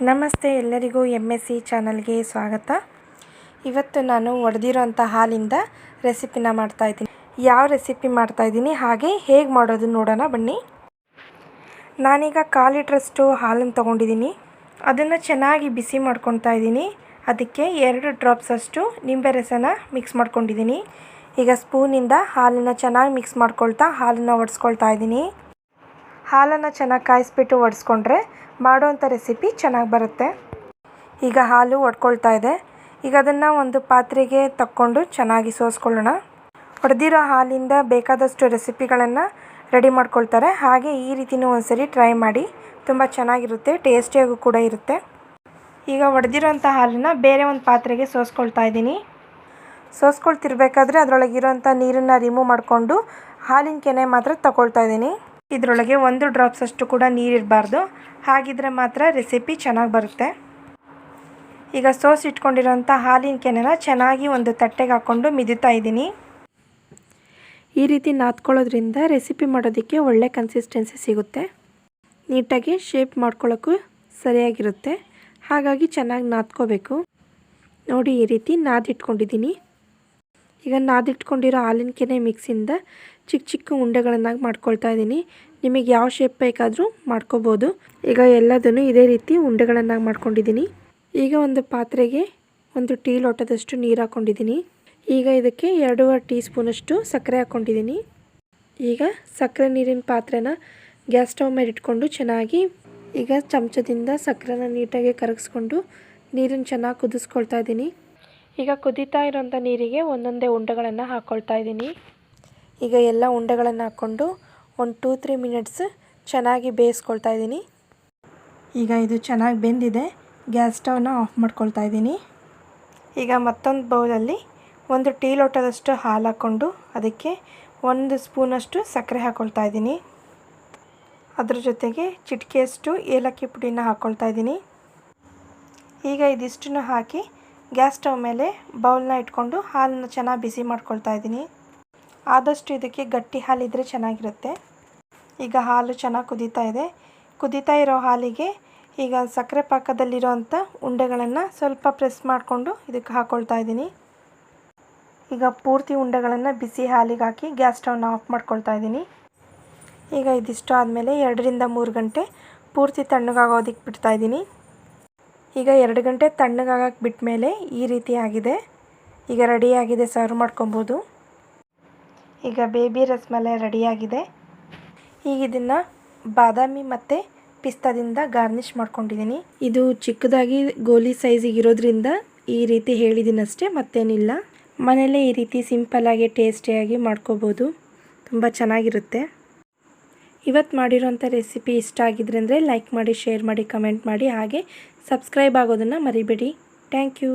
ನಮಸ್ತೆ ಎಲ್ಲರಿಗೂ M S C ಚಾನಲ್ಗೆ ಸ್ವಾಗತ. ಇವತ್ತು ನಾನು ಒಡೆದಿರೋಂಥ ಹಾಲಿಂದ ರೆಸಿಪಿನ ಮಾಡ್ತಾಯಿದ್ದೀನಿ ಯಾವ ರೆಸಿಪಿ ಮಾಡ್ತಾಯಿದ್ದೀನಿ ಹಾಗೆ ಹೇಗೆ ಮಾಡೋದು ನೋಡೋಣ ಬನ್ನಿ. ನಾನೀಗ ಕಾಲು ಲೀಟ್ರಷ್ಟು ಹಾಲನ್ನು ತೊಗೊಂಡಿದ್ದೀನಿ. ಅದನ್ನು ಚೆನ್ನಾಗಿ ಬಿಸಿ ಮಾಡ್ಕೊತಾ ಇದ್ದೀನಿ. ಅದಕ್ಕೆ ಎರಡು ಡ್ರಾಪ್ಸಷ್ಟು ನಿಂಬೆ ರಸನ ಮಿಕ್ಸ್ ಮಾಡ್ಕೊಂಡಿದ್ದೀನಿ. ಈಗ ಸ್ಪೂನಿಂದ ಹಾಲನ್ನು ಚೆನ್ನಾಗಿ ಮಿಕ್ಸ್ ಮಾಡ್ಕೊಳ್ತಾ ಹಾಲನ್ನು ಒಡಿಸ್ಕೊಳ್ತಾ ಇದ್ದೀನಿ. ಹಾಲನ್ನು ಚೆನ್ನಾಗಿ ಕಾಯಿಸ್ಬಿಟ್ಟು ಒಡಿಸ್ಕೊಂಡ್ರೆ ಮಾಡುವಂಥ ರೆಸಿಪಿ ಚೆನ್ನಾಗಿ ಬರುತ್ತೆ. ಈಗ ಹಾಲು ಒಡ್ಕೊಳ್ತಾ ಇದೆ. ಈಗ ಅದನ್ನು ಒಂದು ಪಾತ್ರೆಗೆ ತಕ್ಕೊಂಡು ಚೆನ್ನಾಗಿ ಸೋಸ್ಕೊಳ್ಳೋಣ. ಹೊಡೆದಿರೋ ಹಾಲಿಂದ ಬೇಕಾದಷ್ಟು ರೆಸಿಪಿಗಳನ್ನು ರೆಡಿ ಮಾಡ್ಕೊಳ್ತಾರೆ. ಹಾಗೆ ಈ ರೀತಿಯೂ ಒಂದ್ಸರಿ ಟ್ರೈ ಮಾಡಿ. ತುಂಬ ಚೆನ್ನಾಗಿರುತ್ತೆ, ಟೇಸ್ಟಿಯಾಗೂ ಕೂಡ ಇರುತ್ತೆ. ಈಗ ಒಡೆದಿರೋಂಥ ಹಾಲನ್ನು ಬೇರೆ ಒಂದು ಪಾತ್ರೆಗೆ ಸೋಸ್ಕೊಳ್ತಾ ಇದ್ದೀನಿ. ಸೋಸ್ಕೊಳ್ತಿರ್ಬೇಕಾದ್ರೆ ಅದರೊಳಗಿರೋಂಥ ನೀರನ್ನು ರಿಮೂವ್ ಮಾಡಿಕೊಂಡು ಹಾಲಿನ ಕೆನೆ ಮಾತ್ರ ತಗೊಳ್ತಾ ಇದ್ದೀನಿ. ಇದರೊಳಗೆ ಒಂದು ಡ್ರಾಪ್ಸ್ ಅಷ್ಟು ಕೂಡ ನೀರಿರಬಾರ್ದು ಹಾಗಿದ್ರೆ ಮಾತ್ರ ರೆಸಿಪಿ ಚೆನ್ನಾಗಿ ಬರುತ್ತೆ. ಈಗ ಸೋಸ್ ಇಟ್ಕೊಂಡಿರೋಂಥ ಹಾಲಿನ ಕೆನೆನ ಚೆನ್ನಾಗಿ ಒಂದು ತಟ್ಟೆಗೆ ಹಾಕ್ಕೊಂಡು ಮಿದುತ್ತಾ ಇದ್ದೀನಿ. ಈ ರೀತಿ ನಾದ್ಕೊಳ್ಳೋದ್ರಿಂದ ರೆಸಿಪಿ ಮಾಡೋದಕ್ಕೆ ಒಳ್ಳೆ ಕನ್ಸಿಸ್ಟೆನ್ಸಿ ಸಿಗುತ್ತೆ. ನೀಟಾಗಿ ಶೇಪ್ ಮಾಡ್ಕೊಳ್ಳೋಕ್ಕೂ ಸರಿಯಾಗಿರುತ್ತೆ. ಹಾಗಾಗಿ ಚೆನ್ನಾಗಿ ನಾದ್ಕೋಬೇಕು. ನೋಡಿ ಈ ರೀತಿ ನಾದಿಟ್ಕೊಂಡಿದ್ದೀನಿ. ಈಗ ನಾದಿಟ್ಕೊಂಡಿರೋ ಹಾಲಿನ ಕೆನೆ ಮಿಕ್ಸಿಂದ ಚಿಕ್ಕ ಚಿಕ್ಕ ಉಂಡೆಗಳನ್ನಾಗಿ ಮಾಡ್ಕೊಳ್ತಾ ಇದ್ದೀನಿ. ನಿಮಗೆ ಯಾವ ಶೇಪ್ ಬೇಕಾದರೂ ಮಾಡ್ಕೋಬೋದು. ಈಗ ಎಲ್ಲದನ್ನು ಇದೇ ರೀತಿ ಉಂಡೆಗಳನ್ನಾಗಿ ಮಾಡ್ಕೊಂಡಿದ್ದೀನಿ. ಈಗ ಒಂದು ಪಾತ್ರೆಗೆ ಒಂದು ಟೀ ಲೋಟದಷ್ಟು ನೀರು ಹಾಕ್ಕೊಂಡಿದ್ದೀನಿ. ಈಗ ಇದಕ್ಕೆ ಎರಡೂವರೆ ಟೀ ಸ್ಪೂನಷ್ಟು ಸಕ್ಕರೆ ಹಾಕ್ಕೊಂಡಿದ್ದೀನಿ. ಈಗ ಸಕ್ಕರೆ ನೀರಿನ ಪಾತ್ರೆನ ಗ್ಯಾಸ್ ಸ್ಟವ್ ಮೇಲೆ ಇಟ್ಕೊಂಡು ಚೆನ್ನಾಗಿ ಈಗ ಚಮಚದಿಂದ ಸಕ್ಕರೆನ ನೀಟಾಗಿ ಕರಗಿಸ್ಕೊಂಡು ನೀರನ್ನು ಚೆನ್ನಾಗಿ ಕುದಿಸ್ಕೊಳ್ತಾ ಇದ್ದೀನಿ. ಈಗ ಕುದಿತಾ ಇರೋಂಥ ನೀರಿಗೆ ಒಂದೊಂದೇ ಉಂಡೆಗಳನ್ನು ಹಾಕ್ಕೊಳ್ತಾ ಇದ್ದೀನಿ. ಈಗ ಎಲ್ಲ ಉಂಡೆಗಳನ್ನು ಹಾಕ್ಕೊಂಡು ಒಂದು ಟೂ ತ್ರೀ ಮಿನಿಟ್ಸ್ ಚೆನ್ನಾಗಿ ಬೇಯಿಸ್ಕೊಳ್ತಾ ಇದ್ದೀನಿ. ಈಗ ಇದು ಚೆನ್ನಾಗಿ ಬೆಂದಿದೆ. ಗ್ಯಾಸ್ ಸ್ಟವ್ನ ಆಫ್ ಮಾಡ್ಕೊಳ್ತಾ ಇದ್ದೀನಿ. ಈಗ ಮತ್ತೊಂದು ಬೌಲಲ್ಲಿ ಒಂದು ಟೀ ಲೋಟದಷ್ಟು ಹಾಲು ಹಾಕ್ಕೊಂಡು ಅದಕ್ಕೆ ಒಂದು ಸ್ಪೂನಷ್ಟು ಸಕ್ಕರೆ ಹಾಕ್ಕೊಳ್ತಾ ಇದ್ದೀನಿ. ಅದ್ರ ಜೊತೆಗೆ ಚಿಟಿಕೆಯಷ್ಟು ಏಲಕ್ಕಿ ಪುಡಿನ ಹಾಕ್ಕೊಳ್ತಾ ಇದ್ದೀನಿ. ಈಗ ಇದಿಷ್ಟನ್ನು ಹಾಕಿ ಗ್ಯಾಸ್ ಸ್ಟವ್ ಮೇಲೆ ಬೌಲ್ನ ಇಟ್ಕೊಂಡು ಹಾಲನ್ನು ಚೆನ್ನಾಗಿ ಬಿಸಿ ಮಾಡ್ಕೊಳ್ತಾ ಇದ್ದೀನಿ. ಆದಷ್ಟು ಇದಕ್ಕೆ ಗಟ್ಟಿ ಹಾಲಿದ್ರೆ ಚೆನ್ನಾಗಿರುತ್ತೆ. ಈಗ ಹಾಲು ಚೆನ್ನಾಗಿ ಕುದೀತಾ ಇದೆ. ಕುದೀತಾ ಇರೋ ಹಾಲಿಗೆ ಈಗ ಸಕ್ಕರೆ ಪಾಕದಲ್ಲಿರೋಂಥ ಉಂಡೆಗಳನ್ನು ಸ್ವಲ್ಪ ಪ್ರೆಸ್ ಮಾಡಿಕೊಂಡು ಇದಕ್ಕೆ ಹಾಕ್ಕೊಳ್ತಾ ಇದ್ದೀನಿ. ಈಗ ಪೂರ್ತಿ ಉಂಡೆಗಳನ್ನು ಬಿಸಿ ಹಾಲಿಗೆ ಹಾಕಿ ಗ್ಯಾಸ್ ಸ್ಟವ್ನ ಆಫ್ ಮಾಡ್ಕೊಳ್ತಾ ಇದ್ದೀನಿ. ಈಗ ಇದಿಷ್ಟು ಆದಮೇಲೆ ಎರಡರಿಂದ ಮೂರು ಗಂಟೆ ಪೂರ್ತಿ ತಣ್ಣಗಾಗೋದಕ್ಕೆ ಬಿಡ್ತಾ ಇದ್ದೀನಿ. ಈಗ ಎರಡು ಗಂಟೆ ತಣ್ಣಗಾಗಕ್ಕೆ ಬಿಟ್ಟ ಮೇಲೆ ಈ ರೀತಿ ಆಗಿದೆ. ಈಗ ರೆಡಿಯಾಗಿದೆ ಸರ್ವ್ ಮಾಡ್ಕೊಬೋದು. ಈಗ ಬೇಬಿ ರಸಮಲೈ ರೆಡಿಯಾಗಿದೆ ಈಗ ಇದನ್ನು ಬಾದಾಮಿ ಮತ್ತು ಪಿಸ್ತಾದಿಂದ ಗಾರ್ನಿಷ್ ಮಾಡ್ಕೊಂಡಿದ್ದೀನಿ. ಇದು ಚಿಕ್ಕದಾಗಿ ಗೋಲಿ ಸೈಜಿಗೆ ಇರೋದ್ರಿಂದ ಈ ರೀತಿ ಹೇಳಿದ್ದೀನಿ ಅಷ್ಟೇ ಮತ್ತೇನಿಲ್ಲ. ಮನೆಯಲ್ಲೇ ಈ ರೀತಿ ಸಿಂಪಲ್ಲಾಗಿ ಟೇಸ್ಟಿಯಾಗಿ ಮಾಡ್ಕೋಬೋದು. ತುಂಬ ಚೆನ್ನಾಗಿರುತ್ತೆ. ಇವತ್ತು ಮಾಡಿರೋಂಥ ರೆಸಿಪಿ ಇಷ್ಟ ಆಗಿದ್ರೆ ಅಂದರೆ ಲೈಕ್ ಮಾಡಿ, ಶೇರ್ ಮಾಡಿ, ಕಮೆಂಟ್ ಮಾಡಿ ಹಾಗೆ ಸಬ್ಸ್ಕ್ರೈಬ್ ಆಗೋದನ್ನು ಮರಿಬೇಡಿ. Thank you.